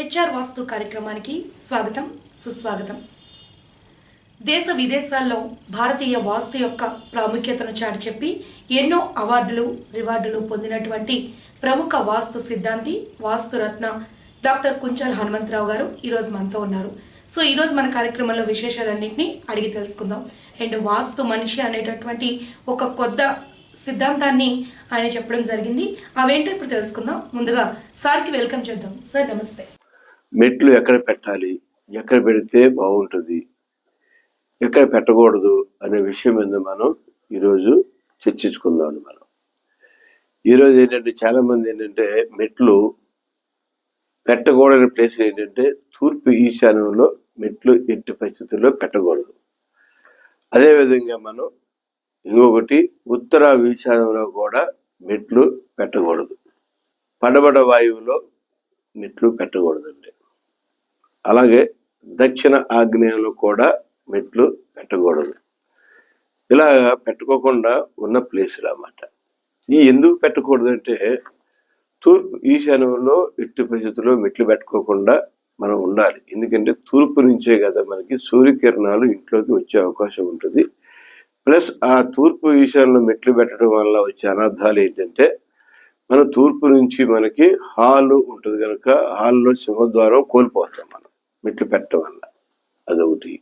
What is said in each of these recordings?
HR వాస్తు కార్యక్రమానికి స్వాగతం సుస్వాగతం. దేశ విదేశాల్లో భారతీయ వాస్తు యొక్క ప్రాముఖ్యతను చాటి చెప్పి ఎన్నో అవార్డులు రివార్డులు పొందినటువంటి ప్రముఖ వాస్తు సిద్ధాంతి వాస్తురత్న డాక్టర్ కుంచర్ హనుమంతరావు గారు ఈరోజు మనతో ఉన్నారు. సో ఈరోజు మన కార్యక్రమంలో విశేషాలన్నింటినీ అడిగి తెలుసుకుందాం. అండ్ వాస్తు మనిషి అనేటటువంటి ఒక కొత్త సిద్ధాంతాన్ని ఆయన చెప్పడం జరిగింది. అవేంటో ఇప్పుడు తెలుసుకుందాం. ముందుగా సార్కి వెల్కమ్ చేద్దాం. సార్ నమస్తే. మెట్లు ఎక్కడ పెట్టాలి ఎక్కడ పెడితే బాగుంటుంది ఎక్కడ పెట్టకూడదు అనే విషయం మీద మనం ఈరోజు చర్చించుకుందాం మనం. ఈరోజు ఏంటంటే చాలామంది ఏంటంటే మెట్లు పెట్టకూడని ప్లేస్ ఏంటంటే తూర్పు ఈశాన్యంలో మెట్లు ఎట్టి పరిస్థితుల్లో పెట్టకూడదు. అదేవిధంగా మనం ఇంకొకటి ఉత్తర ఈశాన్యంలో కూడా మెట్లు పెట్టకూడదు. పడబడ వాయువులో మెట్లు పెట్టకూడదండి. అలాగే దక్షిణ ఆగ్నేయంలో కూడా మెట్లు పెట్టకూడదు. ఇలా పెట్టుకోకుండా ఉన్న ప్లేసులు అన్నమాట. ఈ ఎందుకు పెట్టకూడదంటే తూర్పు ఈశాన్యంలో ఎట్టి పరిస్థితుల్లో మెట్లు పెట్టుకోకుండా మనం ఉండాలి. ఎందుకంటే తూర్పు నుంచే కదా మనకి సూర్యకిరణాలు ఇంట్లోకి వచ్చే అవకాశం ఉంటుంది. ప్లస్ ఆ తూర్పు ఈశాన్యంలో మెట్లు పెట్టడం వల్ల వచ్చే అనర్థాలు ఏంటంటే మన తూర్పు నుంచి మనకి హాల్ ఉంటుంది కనుక హాల్లో సింహద్వారం కోల్పోతాం మనం. మెట్లు పెట్టడం వల్ల అదొకటి.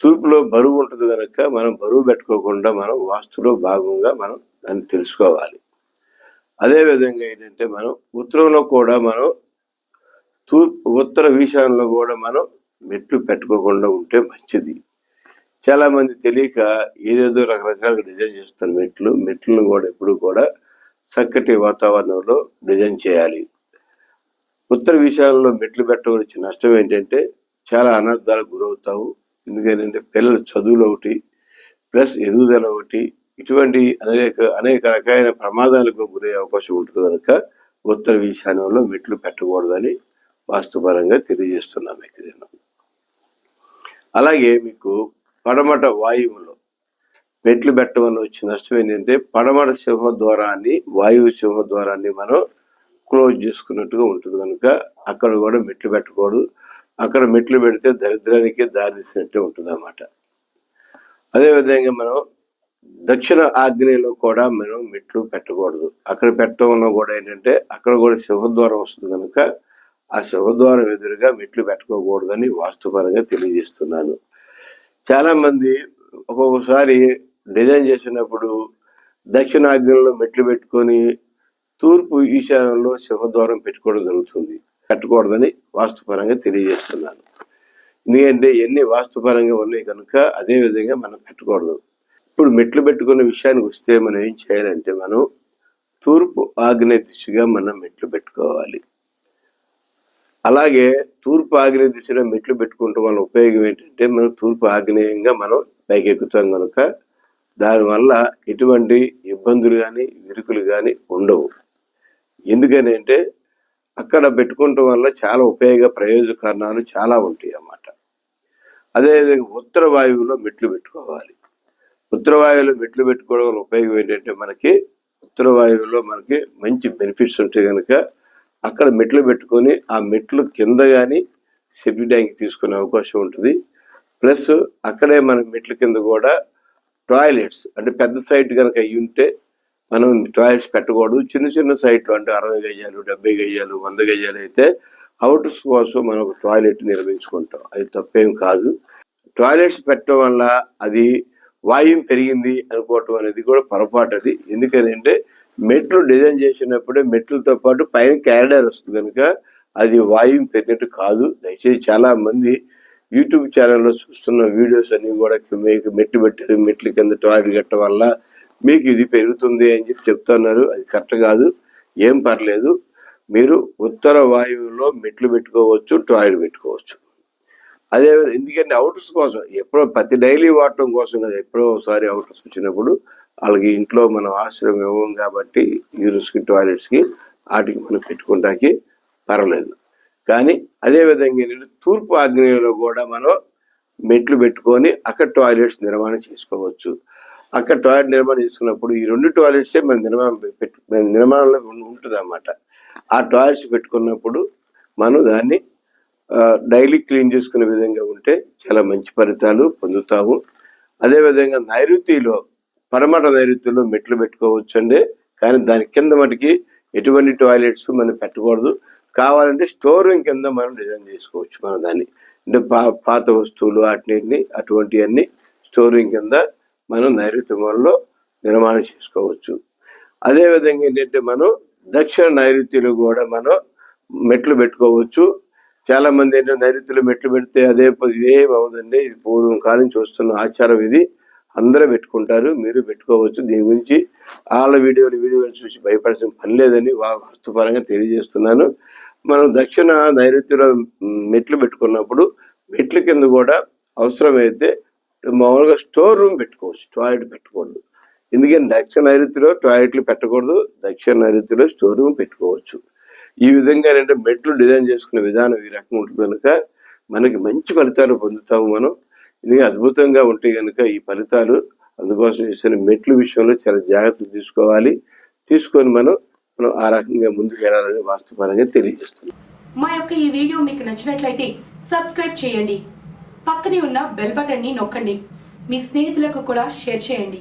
తూర్పులో బరువు ఉంటుంది కనుక మనం బరువు పెట్టుకోకుండా మనం వాస్తులో భాగంగా మనం దాన్ని తెలుసుకోవాలి. అదే విధంగా ఏంటంటే మనం ఉత్తరంలో కూడా మనం తూర్పు ఉత్తర విషయంలో కూడా మనం మెట్లు పెట్టుకోకుండా ఉంటే మంచిది. చాలామంది తెలియక ఏదేదో రకరకాలుగా డిజైన్ చేస్తారు మెట్లు మెట్లను కూడా ఎప్పుడు కూడా చక్కటి వాతావరణంలో డిజైన్ చేయాలి. ఉత్తర విషయాల్లో మెట్లు పెట్టవలసిన నష్టం ఏంటంటే చాలా అనర్థాలకు గురవుతాము ఎందుకంటే పిల్లల చదువులు ఒకటి ప్లస్ ఎదుగుదల ఒకటి ఇటువంటి అనేక అనేక రకాలైన ప్రమాదాలకు గురయ్యే అవకాశం ఉంటుంది కనుక ఉత్తర ఈశాన్యంలో మెట్లు పెట్టకూడదని వాస్తుపరంగా తెలియజేస్తున్నాం మీకు నేను అలాగే మీకు పడమట వాయువులో మెట్లు పెట్టడం వల్ల వచ్చే నష్టం ఏంటంటే పడమట సింహ ద్వారాన్ని వాయువు సింహ ద్వారాన్ని మనం క్లోజ్ చేసుకున్నట్టుగా ఉంటుంది. కనుక అక్కడ కూడా మెట్లు పెట్టకూడదు. అక్కడ మెట్లు పెడితే దరిద్రానికి దారితీసినట్టే ఉంటుంది అన్నమాట అదేవిధంగా మనం దక్షిణ ఆగ్నేయంలో కూడా మనం మెట్లు పెట్టకూడదు. అక్కడ పెట్టడం కూడా ఏంటంటే అక్కడ కూడా సింహద్వారం వస్తుంది కనుక ఆ సింహద్వారం ఎదురుగా మెట్లు పెట్టుకోకూడదని వాస్తుపరంగా తెలియజేస్తున్నాను. చాలామంది ఒక్కొక్కసారి డిజైన్ చేసినప్పుడు దక్షిణాగ్నిలో మెట్లు పెట్టుకొని తూర్పు ఈశాన్యంలో సింహద్వారం పెట్టుకోవడం జరుగుతుంది. పెట్టకూడదని వాస్తుపరంగా తెలియజేస్తున్నాను. ఎందుకంటే ఎన్ని వాస్తుపరంగా ఉన్నాయి కనుక అదే విధంగా మనం పెట్టకూడదు ఇప్పుడు మెట్లు పెట్టుకునే విషయానికి వస్తే మనం ఏం చేయాలంటే మనం తూర్పు ఆగ్నేయ దిశగా మనం మెట్లు పెట్టుకోవాలి. అలాగే తూర్పు ఆగ్నేయ దిశలో మెట్లు పెట్టుకుంటే వల్ల ఉపయోగం ఏంటంటే మనం తూర్పు ఆగ్నేయంగా మనం పైకెక్కుతాం కనుక దానివల్ల ఎటువంటి ఇబ్బందులు కానీ విరుకులు కానీ ఉండవు. ఎందుకని అంటే అక్కడ పెట్టుకోవటం వల్ల చాలా ఉపయోగ ప్రయోజకారణాలు చాలా ఉంటాయి అన్నమాట. అదేవిధంగా ఉత్తర వాయువులో మెట్లు పెట్టుకోవాలి. ఉత్తర వాయువులో మెట్లు పెట్టుకోవడం వల్ల ఉపయోగం ఏంటంటే మనకి ఉత్తర వాయువులో మనకి మంచి బెనిఫిట్స్ ఉంటాయి కనుక అక్కడ మెట్లు పెట్టుకొని ఆ మెట్లు కింద కానీ సెప్టి ట్యాంక్ తీసుకునే అవకాశం ఉంటుంది. ప్లస్ అక్కడే మన మెట్ల కింద కూడా టాయిలెట్స్ అంటే పెద్ద సైట్ కనుక అయ్యి ఉంటే మనం టాయిలెట్స్ పెట్టకూడదు. చిన్న చిన్న సైట్లు అంటే అరవై గజాలు డెబ్బై గజాలు వంద గజాలు అయితే అవుటర్స్ కోసం మనం ఒక టాయిలెట్ నిర్మించుకుంటాం. అది తప్పేం కాదు. టాయిలెట్స్ పెట్టడం వల్ల అది వాయువు పెరిగింది అనుకోవటం అనేది కూడా పొరపాటు అది. ఎందుకంటే మెట్లు డిజైన్ చేసినప్పుడే మెట్లతో పాటు పైన క్యారిడర్ వస్తుంది కనుక అది వాయువు పెరిగినట్టు కాదు. దయచేసి చాలా మంది యూట్యూబ్ ఛానల్లో చూస్తున్న వీడియోస్ అన్ని కూడా మీకు మెట్లు పెట్టారు మెట్ల కింద టాయిలెట్ కట్టడం వల్ల మీకు ఇది పెరుగుతుంది అని చెప్పి చెప్తున్నారు. అది కరెక్ట్ కాదు. ఏం పర్లేదు. మీరు ఉత్తర వాయువులో మెట్లు పెట్టుకోవచ్చు టాయిలెట్ పెట్టుకోవచ్చు. అదే ఎందుకంటే అవుటర్స్ కోసం ఎప్పుడో ప్రతి డైలీ వాడటం కోసం కదా ఎప్పుడో ఒకసారి అవుటర్స్ వచ్చినప్పుడు వాళ్ళకి ఇంట్లో మనం ఆశ్రయం ఇవ్వం కాబట్టి యూరిస్కి టాయిలెట్స్కి వాటికి మనం పెట్టుకుంటాకి పర్వాలేదు కానీ అదేవిధంగా ఏంటంటే తూర్పు ఆగ్నేయంలో కూడా మనం మెట్లు పెట్టుకొని అక్కడ టాయిలెట్స్ నిర్మాణం చేసుకోవచ్చు. అక్కడ టాయిలెట్ నిర్మాణం చేసుకున్నప్పుడు ఈ రెండు టాయిలెట్సే మన నిర్మాణం పెట్టు నిర్మాణంలో ఉంటుంది అన్నమాట ఆ టాయిలెట్స్ పెట్టుకున్నప్పుడు మనం దాన్ని డైలీ క్లీన్ చేసుకునే విధంగా ఉంటే చాలా మంచి ఫలితాలు పొందుతాము. అదేవిధంగా నైరుతిలో పడమట నైరుతిలో మెట్లు పెట్టుకోవచ్చు అండి కానీ దాని కింద మటుకి ఎటువంటి టాయిలెట్స్ మనం పెట్టకూడదు. కావాలంటే స్టోర్ రూమ్ కింద మనం డిజైన్ చేసుకోవచ్చు మనం దాన్ని. అంటే పాత వస్తువులు వాటిని అటువంటివన్నీ స్టోర్ రూమ్ కింద మనం నైరుతి మూలలో నిర్మాణం చేసుకోవచ్చు. అదేవిధంగా ఏంటంటే మనం దక్షిణ నైరుతిలో కూడా మనం మెట్లు పెట్టుకోవచ్చు. చాలా మంది ఏంటంటే నైరుతిలో మెట్లు పెడితే అదే ప- ఇదేం అవదండి ఇది పూర్వం కాలం చూస్తున్న ఆచారం ఇది. అందరూ పెట్టుకుంటారు మీరు పెట్టుకోవచ్చు. దీని గురించి వాళ్ళ వీడియోలు వీడియోలు చూసి భయపడాల్సిన పని లేదని వా- వాస్తుపరంగా తెలియజేస్తున్నాను. మనం దక్షిణ నైరుతిలో మెట్లు పెట్టుకున్నప్పుడు మెట్ల కింద కూడా అవసరమైతే మామూలుగా స్టోర్ రూమ్ పెట్టుకోవచ్చు టాయిలెట్ పెట్టకూడదు ఎందుకంటే దక్షిణ నైరుతిలో టాయిలెట్లు పెట్టకూడదు దక్షిణ నైరుతిలో స్టోర్ రూమ్ పెట్టుకోవచ్చు. ఈ విధంగా ఏంటంటే మెట్లు డిజైన్ చేసుకునే విధానం ఈ రకంగా ఉంటుంది కనుక మనకి మంచి ఫలితాలు పొందుతాము మనం. ఇది అద్భుతంగా ఉంటే కనుక ఈ ఫలితాలు. అందుకోసం చేసిన మెట్లు విషయంలో చాలా జాగ్రత్త తీసుకోవాలి. తీసుకొని మనం మనం ఆ రకంగా ముందుకు వెళ్ళాలని వాస్తవపరంగా తెలియజేస్తున్నాం. మా యొక్క ఈ వీడియో మీకు నచ్చినట్లయితే సబ్స్క్రైబ్ చేయండి. పక్కనే ఉన్న బెల్ బటన్ని నొక్కండి. మీ స్నేహితులకు కూడా షేర్ చేయండి.